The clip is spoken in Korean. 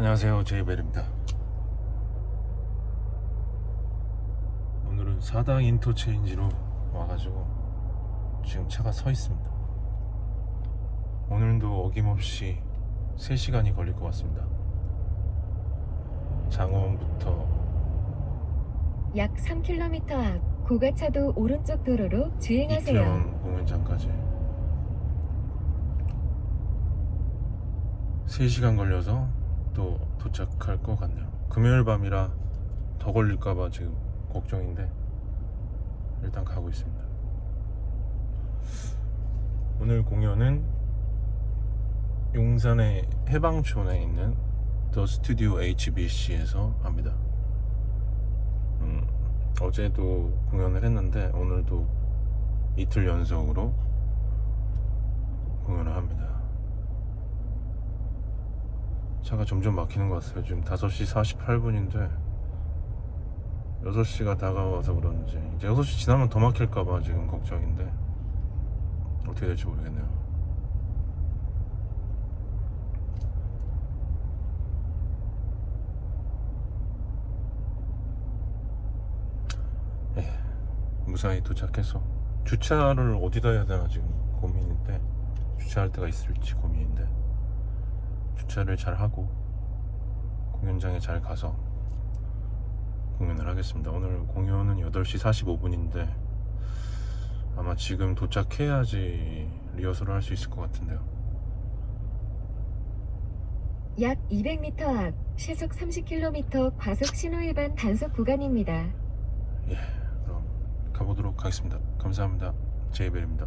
안녕하세요. 제이벨입니다. 오늘은 사당 인터체인지로 와가지고 지금 차가 서 있습니다. 오늘도 어김없이 3시간이 걸릴 것 같습니다. 장원부터 약 3km 앞 고가차도 오른쪽 도로로 주행하세요. 이태원 공연장까지. 3시간 걸려서 또 도착할 것 같네요. 금요일 밤이라 더 걸릴까봐 지금 걱정인데 일단 가고 있습니다. 오늘 공연은 용산의 해방촌에 있는 더 스튜디오 HBC에서 합니다. 음, 어제도 공연을 했는데 오늘도 이틀 연속으로 공연을 합니다. 차가 점점 막히는 것 같아요. 지금 5시 48분인데 6시가 다가와서 그런지 이제 6시 지나면 더 막힐까봐 지금 걱정인데 어떻게 될지 모르겠네요. 예, 무사히 도착해서 주차를 어디다 해야 되나 지금 고민인데 주차할 데가 있을지 고민인데 주차를 잘 하고 공연장에 잘 가서 공연을 하겠습니다. 오늘 공연은 8시 45분인데 아마 지금 도착해야지 리허설을 할 수 있을 것 같은데요. 약 200m 앞 시속 30km 과속 신호 위반 단속 구간입니다. 예, 그럼 가보도록 하겠습니다. 감사합니다. 제이벨입니다.